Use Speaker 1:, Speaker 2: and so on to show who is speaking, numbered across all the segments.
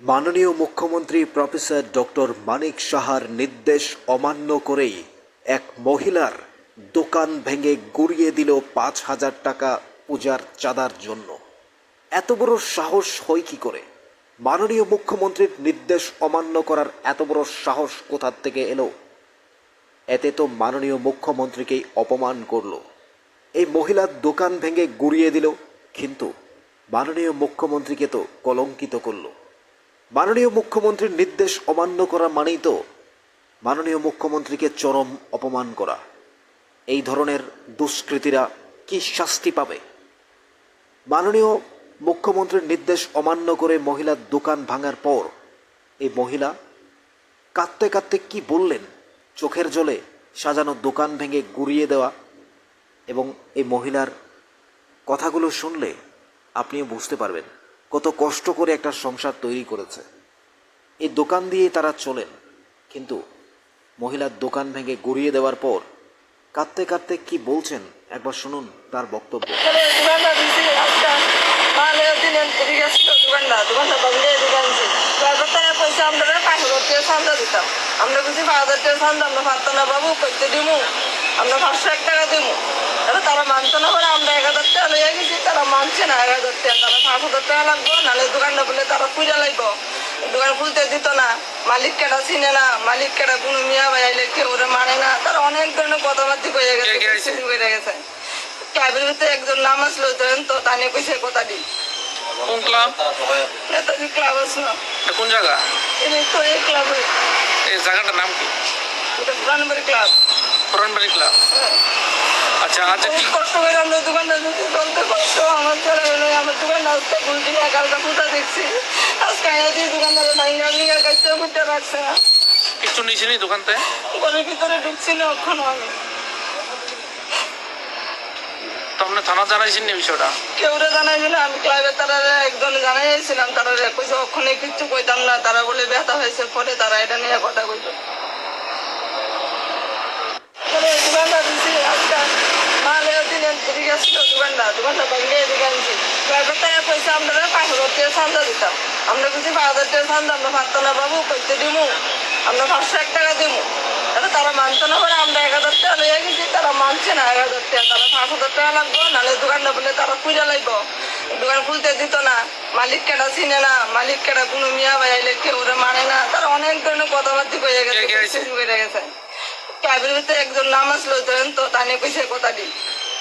Speaker 1: মাননীয় মুখ্যমন্ত্রী professor doctor মানিক সাহার নির্দেশ অমান্য করেই এক মহিলার দোকান ভেঙে গুড়িয়ে দিল পাঁচ হাজার টাকা পূজার চাঁদার জন্য। এত বড় সাহস হয় কি করে? মাননীয় মুখ্যমন্ত্রীর নির্দেশ অমান্য করার এত বড় সাহস কোথার থেকে এলো? এতে তো মাননীয় মুখ্যমন্ত্রীকেই অপমান করল। এই মহিলার দোকান ভেঙে গুড়িয়ে দিল, কিন্তু মাননীয় মুখ্যমন্ত্রীকে তো কলঙ্কিত করল। মাননীয় মুখ্যমন্ত্রীর নির্দেশ অমান্য করা মানেই তো মাননীয় মুখ্যমন্ত্রীকে চরম অপমান করা। এই ধরনের দুষ্কৃতীরা কি শাস্তি পাবে? মাননীয় মুখ্যমন্ত্রীর নির্দেশ অমান্য করে মহিলার দোকান ভাঙার পর এই মহিলা কাঁদতে কাঁদতে কি বললেন? চোখের জলে সাজানো দোকান ভেঙে গুড়িয়ে দেওয়া এবং এই মহিলার কথাগুলো শুনলে আপনিও বুঝতে পারবেন। কত কষ্ট করে একটা সংসার তৈরি করেছে। এই দোকান দিয়ে তারা চলেন, কিন্তু মহিলার দোকান ভেঙে গুড়িয়ে দেওয়ার পর কাঁদতে কাঁদতে কি বলছেন একবার শুনুন তার বক্তব্য।
Speaker 2: আমরা দিতাম। আমরা কিছু টাকা চান্দা আমরা পারতো না বাবু করতে দিমু। আমরা পাঁচশো এক টাকা দিমু। তাহলে তারা মানতো না বলে আমরা এক হাজার টাকা লইয়া গেছি তারা মানছে না এক হাজার টাকা। তারা পাঁচ হাজার টাকা লাগবো নাহলে দোকানটা বলে তারা পূজা লাগবো দোকান খুলতে দিত না। মালিক কেটা চিনে না? মালিক কেটা কোনো মিয়া ভাই আইলে কেউ ওরা মানে না? তারা অনেক ধরনের কথাবার্তা কয়ে গেছে করে গেছে। ক্লাবের ভিতরে একজন নাম আসলো তো তানে কইছে কথা দি
Speaker 3: কোন ক্লাব?
Speaker 2: নেতাজি ক্লাব আছে না
Speaker 3: কোন জায়গা?
Speaker 2: এই তো এই ক্লাবে।
Speaker 3: এই জায়গাটার নাম কি?
Speaker 2: এটা ক্লাব
Speaker 3: পুরানবাড়ি ক্লাব আচ্ছা আচ্ছা। কি
Speaker 2: কষ্ট করে আমরা দোকানটা যদি চলতে কষ্ট আমার ছেলে হলো আমার দোকানটা আজকে বুলটি এগারোটা ফুটা দেখছি। আজকে আয়া দিয়ে দোকানদারে কাছে ফুটে রাখছে না।
Speaker 3: কিছু নিয়েছি নি দোকানতে?
Speaker 2: ঘরের ভিতরে ঢুকছি না ওখানে আমি
Speaker 3: আপনি থানা জানাইছেন নি বিষয়টা?
Speaker 2: কেউরে জানাইছিল আমি ক্লাবের তারা একজন জানাইছিলাম তারা কইছে ওখানে কিচ্ছু কইতাম না। তারা বলে ব্যথা হয়েছে। পরে তারা এটা নিয়ে কথা কইতো এখানে দোকানটা দিছি আজকে মালে দিলেন ঠিক আছে দোকানটা দোকানটা ভাঙলে দোকানছি ক্লাবের টাকা পয়সা আমরা পাঁচ হাজার টাকা চান্দা দিতাম। আমরা কিছু পাঁচ হাজার টাকা চান্দা আমরা পারতো না বাবু করতে দিমু। আমরা পাঁচশো এক টাকা দিমু। তাহলে তারা মানতো না বলে আমরা এক হাজার টাকা লইয়া গেছি তারা মানছে না এক হাজার টাকা তারা পাঁচ হাজার টাকা লাগবো নাহলে দোকানটা বলে তারা পূজা লাগবো দোকান খুলতে দিত না মালিক কেটা চিনে না মালিক কেটা কোনো মিয়া ভাই আইলে কেউ ওরা মানে না। তারা অনেক ধরনের কথাবার্তা কয়ে গেছে গেছে। ক্লাবের ভিতরে একজন নাম আসলো তো তানে কইছে কথা দি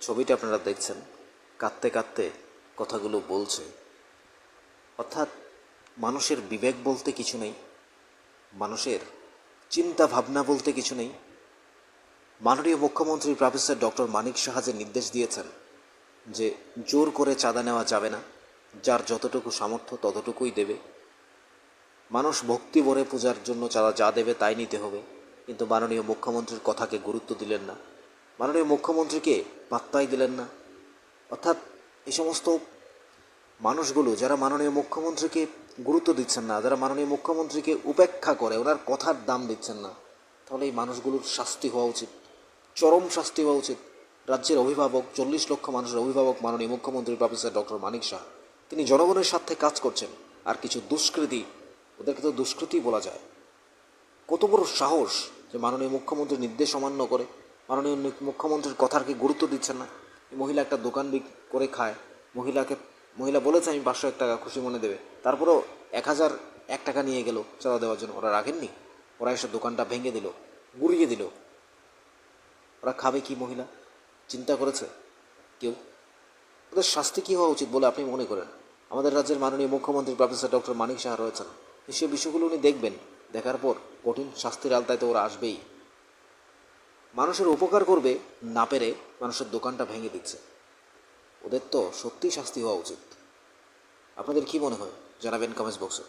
Speaker 1: ছবিটা আপনারা দেখছেন। কাঁদতে কাঁদতে কথাগুলো বলছে। অর্থাৎ মানুষের বিবেক বলতে কিছু নেই, মানুষের চিন্তা ভাবনা বলতে কিছু নেই। মাননীয় মুখ্যমন্ত্রী প্রফেসর ডক্টর মানিক সাহা নির্দেশ দিয়েছেন যে জোর করে চাঁদা নেওয়া যাবে না, যার যতটুকু সামর্থ্য ততটুকুই দেবে। মানুষ ভক্তি ভরে পূজার জন্য চাঁদা যা দেবে তাই নিতে হবে, কিন্তু মাননীয় মুখ্যমন্ত্রীর কথাকে গুরুত্ব দিলেন না। মাননীয় মুখ্যমন্ত্রীকে পাত্তাই দিলেন না। অর্থাৎ এই সমস্ত মানুষগুলো যারা মাননীয় মুখ্যমন্ত্রীকে গুরুত্ব দিচ্ছেন না, যারা মাননীয় মুখ্যমন্ত্রীকে উপেক্ষা করে, ওনার কথার দাম দিচ্ছেন না, তাহলে এই মানুষগুলোর শাস্তি হওয়া উচিত, চরম শাস্তি হওয়া উচিত। রাজ্যের অভিভাবক, চল্লিশ লক্ষ মানুষের অভিভাবক মাননীয় মুখ্যমন্ত্রী প্রফেসর ডক্টর মানিক শাহ, তিনি জনগণের স্বার্থে কাজ করছেন, আর কিছু দুষ্কৃতী, ওদেরকে তো দুষ্কৃতি বলা যায়। কত বড় সাহস যে মাননীয় মুখ্যমন্ত্রীর নির্দেশ অমান্য করে। মাননীয় মুখ্যমন্ত্রীর কথার কি গুরুত্ব দিচ্ছেন না? মহিলা একটা দোকান বিক- করে খায়। মহিলাকে মহিলা বলেছে আমি পাঁচশো এক টাকা খুশি মনে দেবে। তারপরেও এক হাজার এক টাকা নিয়ে গেল চাঁদা দেওয়ার জন্য। ওরা রাখেননি ওরা এসে দোকানটা ভেঙে দিল, গুড়িয়ে দিল। ওরা খাবে কি মহিলা? চিন্তা করেছে কেউ? ওদের শাস্তি কী হওয়া উচিত বলে আপনি মনে করেন? আমাদের রাজ্যের মাননীয় মুখ্যমন্ত্রী প্রফেসর ডক্টর মানিক সাহা রয়েছেন। সে বিষয়গুলো উনি দেখবেন। দেখার পর কঠিন শাস্তির আলতায় তো ওরা আসবেই। মানুষের উপকার করবে না পেরে মানুষের দোকানটা ভেঙে দিচ্ছে। ওদের তো সত্যিই শাস্তি হওয়া উচিত। আপনাদের কি মনে হয়? জানাবেন কমেন্টস বক্সে